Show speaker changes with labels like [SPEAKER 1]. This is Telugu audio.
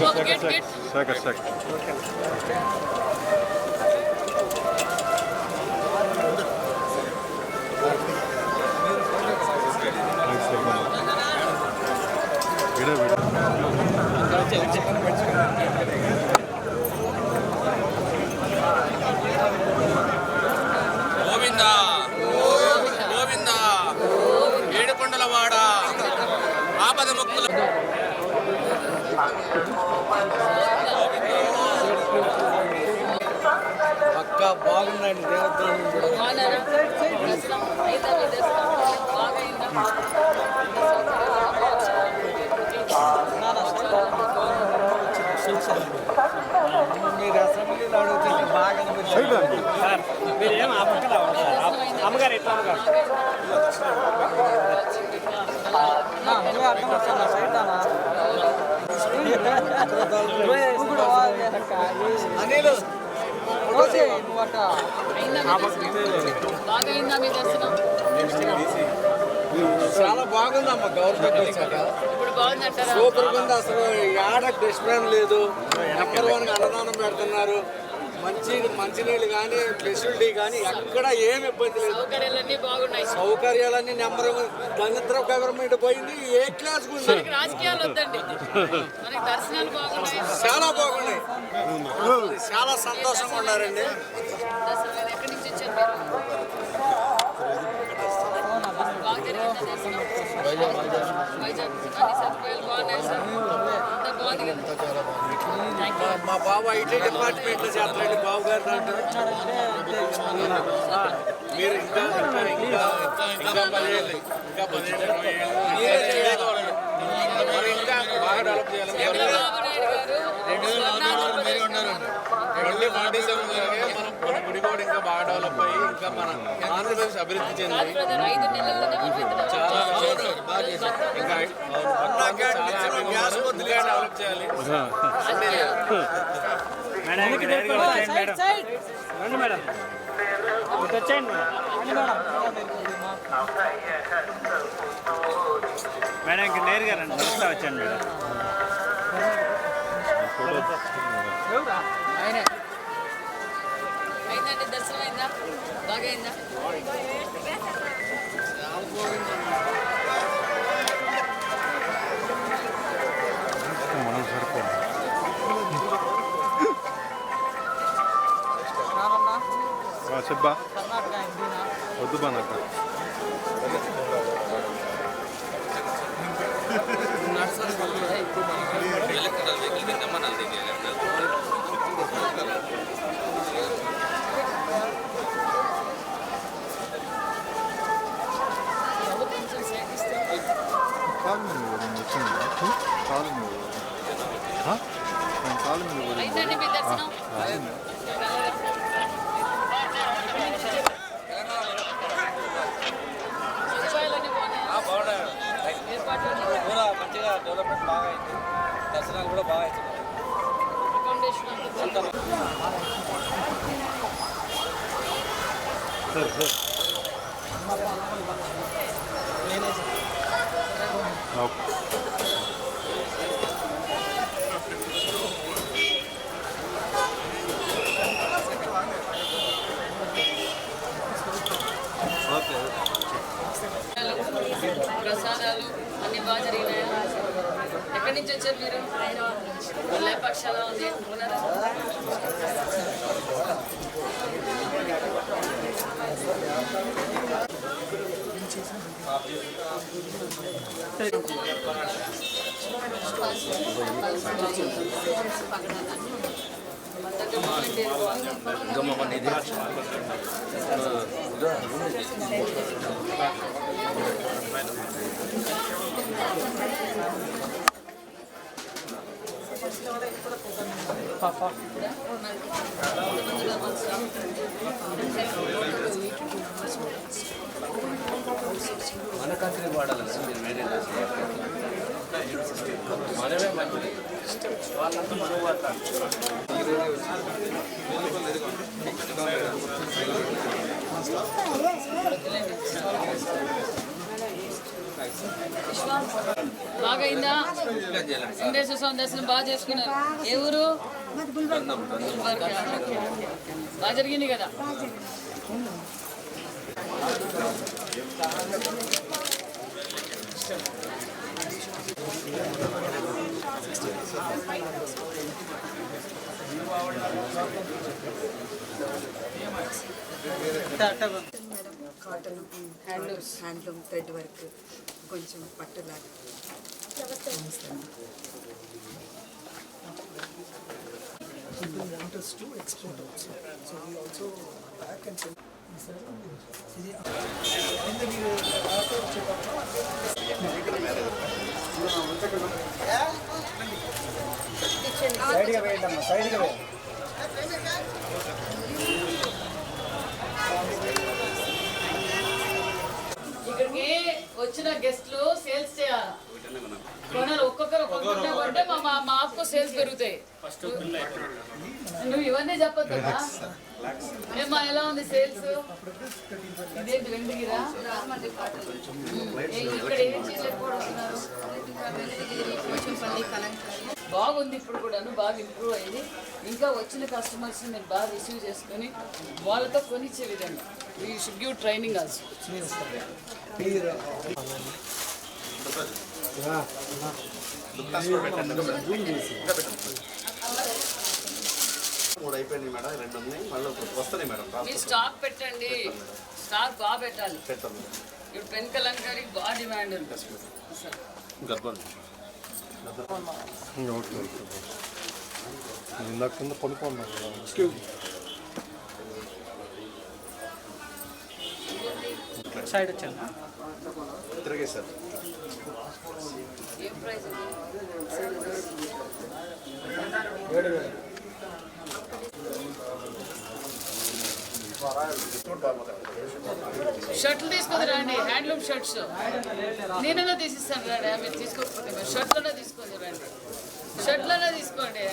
[SPEAKER 1] Second, second. Video video
[SPEAKER 2] Govinda Govinda ఏడుకొండల ఆపద ముక్తుల
[SPEAKER 3] మీరు అసెంబ్లీలో అడుగుతుంది బాగా
[SPEAKER 4] మీరేం ఆ రావాలి సార్ ఆ- అమ్మగారు ఎట్లా అమ్మగారు
[SPEAKER 3] నువ్వే అర్థం వస్తున్నా సైడ్ అనిలు రోజే నువ్వు అట్ట
[SPEAKER 5] బాగా అయిందా మీ దర్శనం
[SPEAKER 3] చాలా బాగుందమ్మా గవర్నమెంట్ వచ్చాక. సూపర్ ఉంది అసలు. ఆడ డిస్ప్లేన్ లేదు. నెంబర్ వన్ అన్నదానం పెడుతున్నారు. మంచి మంచినీళ్ళు కానీ ఫెసిలిటీ కానీ ఎక్కడ ఏమి ఇబ్బంది లేదు.
[SPEAKER 5] సౌకర్యాలన్నీ బాగున్నాయి.
[SPEAKER 3] సౌకర్యాలన్నీ నెంబర్ దరిద్ర గవర్నమెంట్ పోయింది ఏ క్లాస్
[SPEAKER 5] రాజకీయాలు వద్దండి. మనకి దర్శనాలు బాగున్నాయి.
[SPEAKER 3] చాలా బాగున్నాయి. చాలా సంతోషంగా ఉన్నారండి.
[SPEAKER 5] వైజాగ్ అన్ని సదుపాయాలు బాగున్నాయి సార్. బాగుంది కదా.
[SPEAKER 3] మా బాబు ఐటీ డిపార్ట్మెంట్లో చేస్తారండి బాబు గారు దాంట్లో.
[SPEAKER 2] మీరు ఇంకా ఇంకా ఇంకా ఇంకా పదిహేళ్ళు ఇంకా పదిహేళ్ళు ఇరవై ఏళ్ళు
[SPEAKER 3] మీరే చేయాలి.
[SPEAKER 2] మరి ఇంకా బాగా డెవలప్ చేయాలి.
[SPEAKER 5] చంద్రబాబు నాయుడు గారు స్వర్ణాంధ్రప్రదేశ్
[SPEAKER 2] ట్వంటీ ఫార్టీ సెవెన్ మన ఆంధ్రప్రదేశ్ అభివృద్ధి చెంది
[SPEAKER 5] కాదు బ్రదర్ ఐదు నెలల్లోనే మనం ఇంత
[SPEAKER 2] చాలా
[SPEAKER 5] డెవలప్
[SPEAKER 2] బాగా చేశారు ఇంకా చాలా హ్యాపీగా ఉన్నారు. ఇంకా డెవలప్ చేయాలి
[SPEAKER 4] మేడం ఇక్కడ నేరుగా వచ్చేయండి మేడం రండి మేడం ఇటు వచ్చేయండి మేడం మేడం ఇక్కడ నేరుగా రండి నడుస్తా వచ్చాను మేడం
[SPEAKER 3] ఆయనే
[SPEAKER 5] అయిందండి దర్శనం అయిందా? బాగా అయిందా
[SPEAKER 1] మనం సరిపోయింది చెప్పా వద్దు బా నాకు
[SPEAKER 5] కొంచెం సైడ్ ఇస్తే
[SPEAKER 1] కాలు మీద పోయింది వచ్చింది కాలు మీద పోయింది. ఆ? నేను కాలు మీద పోయింది.
[SPEAKER 5] అయిందండి మీ దర్శనం సదుపాయాలన్నీ బాగున్నాయి ఏర్పాట్లు
[SPEAKER 3] కూడా మంచిగా డెవలప్మెంట్ బాగా అయింది దర్శనాలు కూడా బాగా అవుతున్నాయి
[SPEAKER 5] అకామిడేషన్ ప్రసాదాలు అన్ని బాగా జరిగినాయి. ఎక్కడి నుంచి వచ్చారు మీరు? పిల్లల పక్షాల ఉంది. గమ్మ నిధి Papa.
[SPEAKER 2] మన కంత్రి వాడాలి మీరు వేరే మనమే మంచిది వాళ్ళంతా మనం వాడతాం
[SPEAKER 5] బాగా అయిందా వెంకటేశ్వర స్వామి దర్శనం బాగా చేసుకున్నారు. ఏ ఊరు? బాగా జరిగింది కదా.
[SPEAKER 6] Cotton handlooms handloom thread work కొంచెం పట్టులాగా
[SPEAKER 4] సైడ్గా వేయండి అమ్మా సైడ్గా వేయండి
[SPEAKER 5] వచ్చిన గెస్ట్లు సేల్స్ చేయాలి కొనాలి ఒక్కొక్కరు ఒక్కొక్కరు కొంటే మా మాకు సేల్స్ పెరుగుతాయి. నువ్వు ఇవన్నీ చెప్పొద్దు ఏమ్మా ఎలా ఉంది సేల్స్? ఇదేంటి వెండిగిరా ఏ- ఇక్కడ ఏం బాగుంది ఇప్పుడు కూడాను బాగా ఇంప్రూవ్ అయింది. ఇంకా వచ్చిన కస్టమర్స్ మీరు బాగా రిసీవ్ చేసుకొని వాళ్ళతో కొనిచ్చే విధంగా. ఈ షుడ్ గివ్ ట్రైనింగ్ ఆల్సో
[SPEAKER 7] మూడు అయిపోయినాయి మేడం రెండు ఉన్నాయి. మళ్ళీ వస్తున్నాయి మేడం.
[SPEAKER 5] స్టాక్ పెట్టండి. స్టాక్ బాగా పెట్టాలి.
[SPEAKER 7] పెడతాం మేడం
[SPEAKER 5] ఇప్పుడు పెన్ కలంకారీ బాగా డిమాండ్ ఉంది.
[SPEAKER 7] గర్భం
[SPEAKER 1] ఓకే ఓకే ఇందాక కింద పడుకున్నాను
[SPEAKER 4] సైడ్ వచ్చాను
[SPEAKER 7] తిరిగేది సార్
[SPEAKER 5] ఏం ప్రైస్ షర్ట్లు తీసుకొని రండి. Handloom shirts. నేనైనా తీసిస్తాను రండి. మీరు తీసుకోకపోతే మీరు షర్ట్లోనే తీసుకొని రండి. షర్ట్లోనే తీసుకోండి.